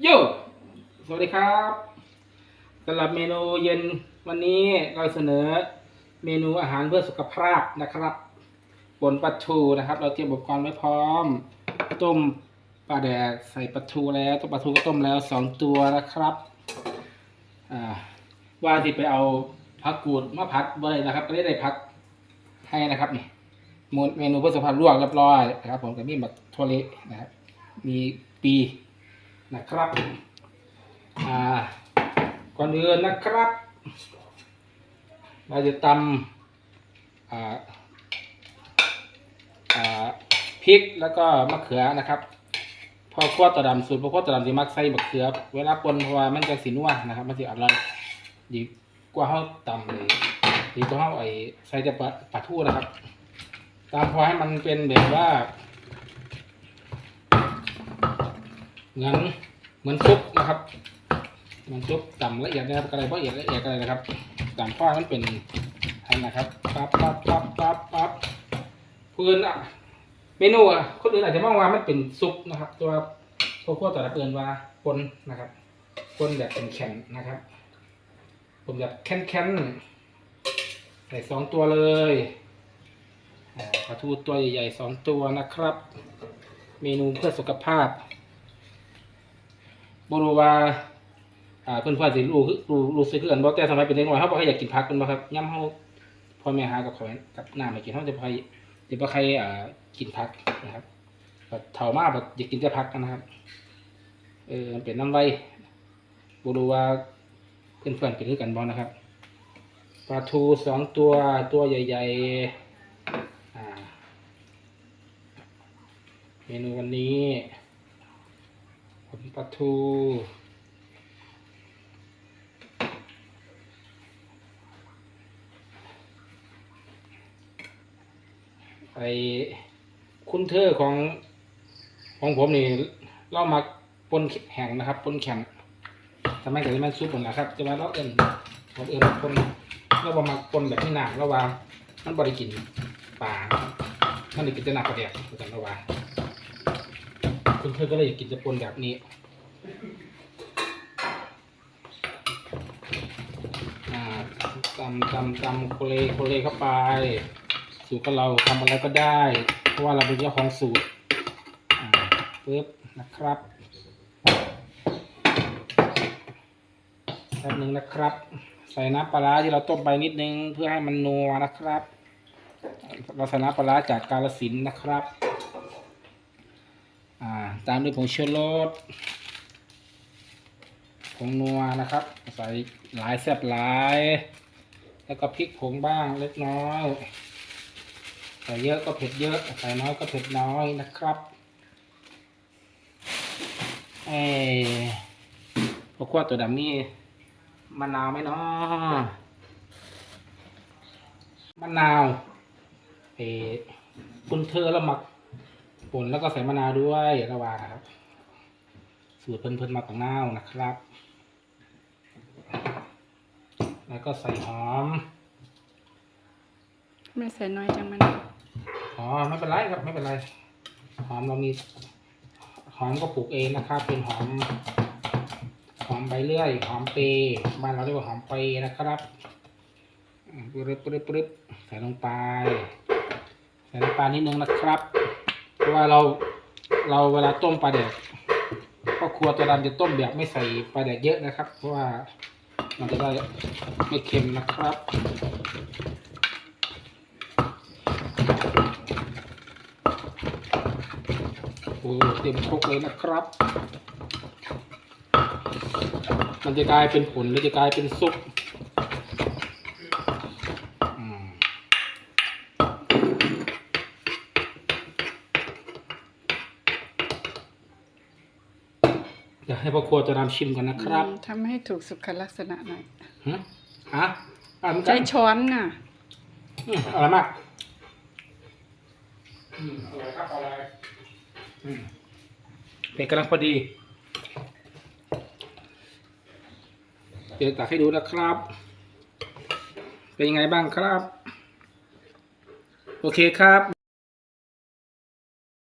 โยสวัสดีครับสำหรับเมนูเย็นวันนี้เราเสนอเมนูอาหารเพื่อสุขภาพนะครับบนปลาทูนะครับ เราเตรียมอุปกรณ์ไว้พร้อม ต้มปลาแดกใส่ปลาทูแล้วต้มปลาทูก็ต้มแล้วสองตัวนะครับอ่าว่าที่ไปเอาผักกูดมาพัดเบยนะครับ ก็ได้ได้พักให้นะครับนี่เมนูเพื่อสุขภาพลวกเรียบร้อยนะครับ ผมกับมีหมักโทเลนะครับ มีปี นะครับอ่าก่อนอื่นนะครับ เราจะตำอ่าอ่าพริกแล้วก็มะเขือนะครับพอคั่วตะดำสูตรพอคั่วตะดำที่มักใส่มะเขือ เวลาปนเพราะว่ามันจะสีนัวนะครับ มันจะอร่อยดีกว่าเขาตำเลยดีกว่าเขาไอ้ใส่แต่ปลาปลาทูนะครับตามพอให้มันเป็นแบบว่าเหมือน เหมือนซุปนะครับเหมือนซุปต่ำละเอียดนะครับอะไรเพราะละเอียดละเอียดอะไรนะครับต่ำข้อมันเป็นอันนะครับปั๊บปั๊บปั๊บปั๊บปั๊บเพื้นอะเมนูอะคนอื่นอาจจะมองว่ามันเป็นซุปนะครับ ตัวพวกพวกแต่ละเอินว่าปนนะครับปนแบบเป็นแข็งนะครับ ผมแบบแข็งๆใส่สองตัวเลยอ่าปลาทูตัวใหญ่ๆสองตัวนะครับ เมนูเพื่อสุขภาพ บรูว่าอ่าเพื่อนพ่อสิรู้คือรู้รู้สึกคือกันบ่แต่สมัยเป็นเด็กน้อยเฮาบ่ค่อยอยากกินผักกันบ่ครับย่ํเฮาพ่อแม่หากับเขากับน้ำให้กินเฮาจะบ่ค่อจะบ่ค่อยอ่ากินผักนะครับแบบเฒ่ามาแบบอยากกินแต่ผักกันนะครับเออมันเป็นน้ำไว้บรูว่าเพื่อนเพื่อนๆเป็นคือกันบ่นะครับปลาทูสองตัวตัวใหญ่ๆอ่เมนูวันนี้ ปลาทูไอคุณเธอของของผมนี่เรามาปนแห้งนะครับปนแข็งทำไมถึงมันซุปผลนะครับจะมาเราเอิญผมเอิญปนเราบมาปนแบบนี้หนาเราว่ามันบริกินปลามันได้กินแต่หนักกระเดียกเหมือนกันเราว่า คุณเธอก็เลยอยากกินจะปนแบบนี้ตำตำตำโคเลโคเลเข้าไป สูตรของเราทำอะไรก็ได้ เพราะว่าเราเป็นเจ้าของสูตรปึ๊บนะครับแป๊บนึงนะครับ ใส่น้ำปลาที่เราต้มไปนิดนึงเพื่อให้มันนัวนะครับ เราใส่น้ำปลาจากกาลสินนะครับ อ่าตามด้วยผงชูรสผงนัวนะครับ ใส่หลายแซ่บหลาย แล้วก็พริกผงบ้างเล็กน้อยใส่เยอะก็เผ็ดเยอะ ใส่น้อยก็เผ็ดน้อยนะครับเอ้พวกขวดตัวดำนี่มะนาวไหมเนาะมะนาวเออคุณเธอล้วหมัก ป่นแล้วก็ใส่มะนาวด้วยระหว่างนะครับ สูตรเพิ่นๆมาของนาวนะครับ แล้วก็ใส่หอมไม่ใส่น้อยจังมันอ๋อไม่เป็นไรครับไม่เป็นไร หอมเรามีหอมก็ปลูกเองนะครับ เป็นหอมหอมใบเลื่อยหอมเปรย์บ้านเราเรียกว่าหอมเปรย์นะครับอืมปึ๊บปึ๊บปึ๊บใส่ลงไปใส่น้ำปลานิดนึงนะครับ เพราะว่าเราเราเวลาต้มปลาแดกพ่อครัวตัวดำจะต้มแบบไม่ใส่ปลาแดกเยอะนะครับ เพราะว่ามันจะได้ไม่เค็มนะครับโอ้เต็มครกเลยนะครับ มันจะกลายเป็นผลหรือจะกลายเป็นซุป ดี๋ยวให้พ่อครัวจะนำชิมกันนะครับอืมทำให้ถูกสุขลักษณะหน่อยฮะฮะอ่านกันใช้ช้อนน่ะ อืมอร่อยมากอืมอร่อยครับอร่อยอืมเป็นกำลังพอดี เดี๋ยวตักให้ดูนะครับ เป็นยังไงบ้างครับ โอเคครับ